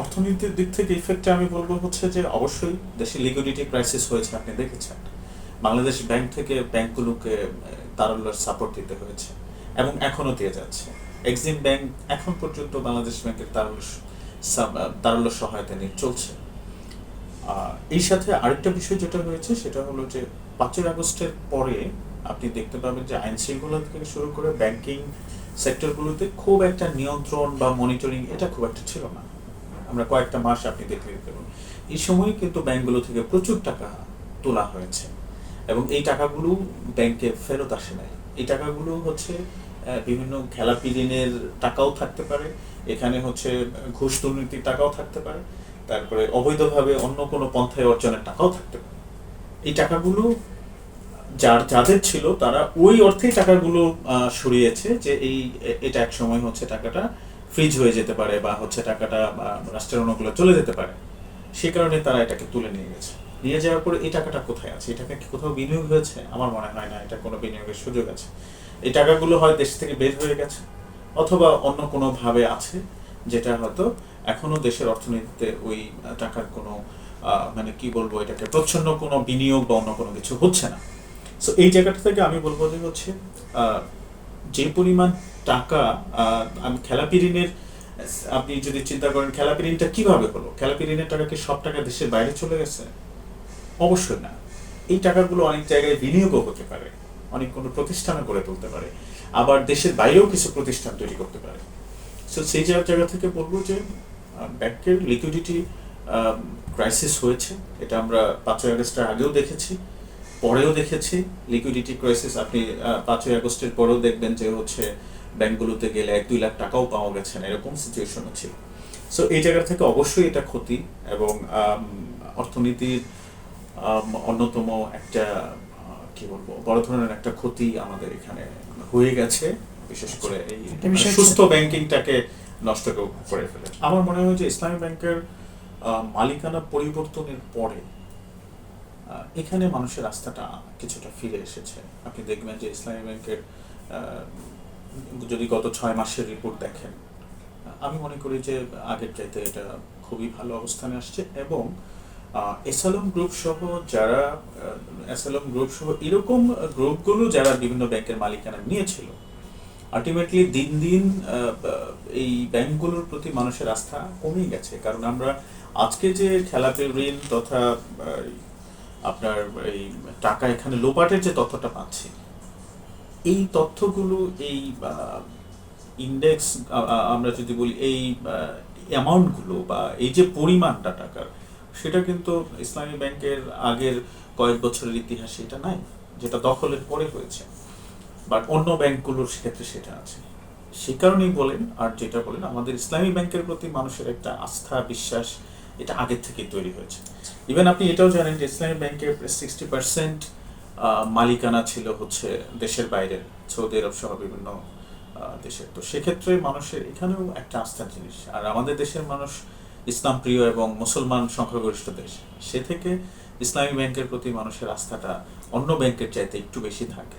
অর্থনীতির দিক থেকে ইফেক্টে আমি বলব হচ্ছে যে অবশ্যই দেশে লিকুইডিটি ক্রাইসিস হয়েছে, আপনি দেখেছেন। বাংলাদেশ ব্যাংক থেকে ব্যাংকগুলোকে তারল্যের সাপোর্ট দিতে হয়েছে এবং এখনও দিয়ে যাচ্ছে। এক্সিম ব্যাংক এখন পর্যন্ত বাংলাদেশ ব্যাংকের তারল্য তারল্য সহায়তা নিয়ে চলছে। এই সাথে আরেকটা বিষয় যেটা হয়েছে, সেটা হলো যে পাঁচই আগস্টের পরে আপনি দেখতে পাবেন যে আইন শৃঙ্খলা থেকে শুরু করে ব্যাংকিং সেক্টরগুলোতে খুব একটা নিয়ন্ত্রণ বা মনিটরিং এটা খুব একটা ছিল না। আমরা কয়েকটা মাস আপনি দেখলে দেখুন। এই সময় কিন্তু ব্যাংকগুলো থেকে প্রচুর টাকা তোলা হয়েছে এবং এই টাকাগুলো ব্যাংকে ফেরত আসে নাই। এই টাকাগুলো হচ্ছে বিভিন্ন খেলাপি ঋণের টাকাও থাকতে পারে, এখানে হচ্ছে ঘুষ দুর্নীতির টাকাও থাকতে পারে, তারপরে অবৈধভাবে অন্য কোনো পন্থায় অর্জনের টাকাও থাকতে পারে। এই টাকাগুলো যার, যাদের ছিল তারা ওই অর্থেই টাকাগুলো সরিয়েছে যে এই এটা এক সময় হচ্ছে টাকাটা ফ্রিজ হয়ে যেতে পারে বা হচ্ছে টাকাটা আহ, রাষ্ট্রের অন্যগুলো চলে যেতে পারে সে কারণে তারা এটাকে তুলে নিয়ে গেছে। নিয়ে যাওয়ার পরে এই টাকাটা কোথায় আছে? এই টাকা কি কোথাও বিনিয়োগ হয়েছে? আমার মনে হয় না এটা কোনো বিনিয়োগের সুযোগ আছে। এই টাকাগুলো হয় দেশ থেকে বের হয়ে গেছে অথবা অন্য কোনো ভাবে আছে যেটা হয়তো এখনও দেশের অর্থনীতিতে ওই টাকার কোনো মানে কি বলব এটাকে প্রচ্ছন্ন কোনো বিনিয়োগ বা অন্য কোনো কিছু হচ্ছে না। সো এই জায়গাটা থেকে আমি বলব যে হচ্ছে যে পরিমাণ টাকা আমি খেলাপি ঋণের আপনি যদি চিন্তা করেন খেলাপি ঋণটা কীভাবে হলো? খেলাপি ঋণের টাকা কি সব টাকা দেশের বাইরে চলে গেছে? অবশ্যই না। এই টাকাগুলো অনেক জায়গায় বিনিয়োগও হতে পারে, অনেক কোনো প্রতিষ্ঠানে গড়ে তুলতে পারে, আবার দেশের বাইরেও কিছু প্রতিষ্ঠান তৈরি করতে পারে। সো সেই জায়গা থেকে বলব যে ব্যাংকের লিকুইডিটি ক্রাইসিস হয়েছে। এটা আমরা পাঁচই আগস্টের আগেও দেখেছি, পরেও দেখেছি। লিকুইডিটি ক্রাইসিস আপনি পাঁচই আগস্টের পরেও দেখবেন যে হচ্ছে ব্যাংকগুলোতে গেলে এক দুই লাখ টাকাও পাওয়া গেছে না এরকম সিচুয়েশনও ছিল। সো এই জায়গা থেকে অবশ্যই এটা ক্ষতি এবং অর্থনীতির অন্যতম একটা কি বলব বড় ধরনের একটা ক্ষতি আমাদের এখানে হয়ে গেছে বিশেষ করে এই বিষয় সুস্থ ব্যাংকিংটাকে নষ্ট করে ফেলে। আমার মনে হয় যে ইসলামী ব্যাংকের মালিকানা পরিবর্তনের পরে এখানে মানুষের আস্থাটা কিছুটা ফিরে এসেছে। আপনি দেখবেন যে ইসলামী ব্যাংকের যদি গত ছয় মাসের রিপোর্ট দেখেন, আমি মনে করি যে আগের চাইতে এটা খুবই ভালো অবস্থানে আসছে এবং এসালম গ্রুপ সহ যারা এসালম গ্রুপ সহ এরকম গ্রুপগুলো যারা বিভিন্ন ব্যাংকের মালিকানা নিয়েছিল আলটিমেটলি দিন দিন এই ব্যাংকগুলোর প্রতি মানুষের আস্থা কমে গেছে। কারণ আমরা আজকে যে খেলাপি ঋণ তথা আপনার এই টাকা এখানে লোপাটের যে তথ্যটা পাচ্ছি এই তথ্যগুলো, এই ইন্ডেক্স আমরা যদি বলি এই অ্যামাউন্টগুলো বা এই যে পরিমাণটা টাকার, সেটা কিন্তু ইসলামী ব্যাংকের আগের কয়েক বছরের ইতিহাসে এটা নাই, যেটা দখলের পরে হয়েছে। বাট অন্য ব্যাংকগুলোর ক্ষেত্রে সেটা আছে। সে কারণেই বলেন, আর যেটা বলেন, আমাদের ইসলামী ব্যাংকের প্রতি মানুষের একটা আস্থা, বিশ্বাস, এটা আগের থেকে তৈরি হয়েছে। ইভেন আপনি এটাও জানেন যে ইসলামী ব্যাংকের সিক্সটি পার্সেন্ট মালিকানা ছিল হচ্ছে দেশের বাইরের সৌদি আরব সহ বিভিন্ন দেশের। তো সেক্ষেত্রে মানুষের এখানেও একটা আস্থার জিনিস। আর আমাদের দেশের মানুষ ইসলাম প্রিয় এবং মুসলমান সংখ্যাগরিষ্ঠ দেশ, সে থেকে ইসলামী ব্যাংকের প্রতি মানুষের আস্থাটা অন্য ব্যাংকের চাইতে একটু বেশি থাকে।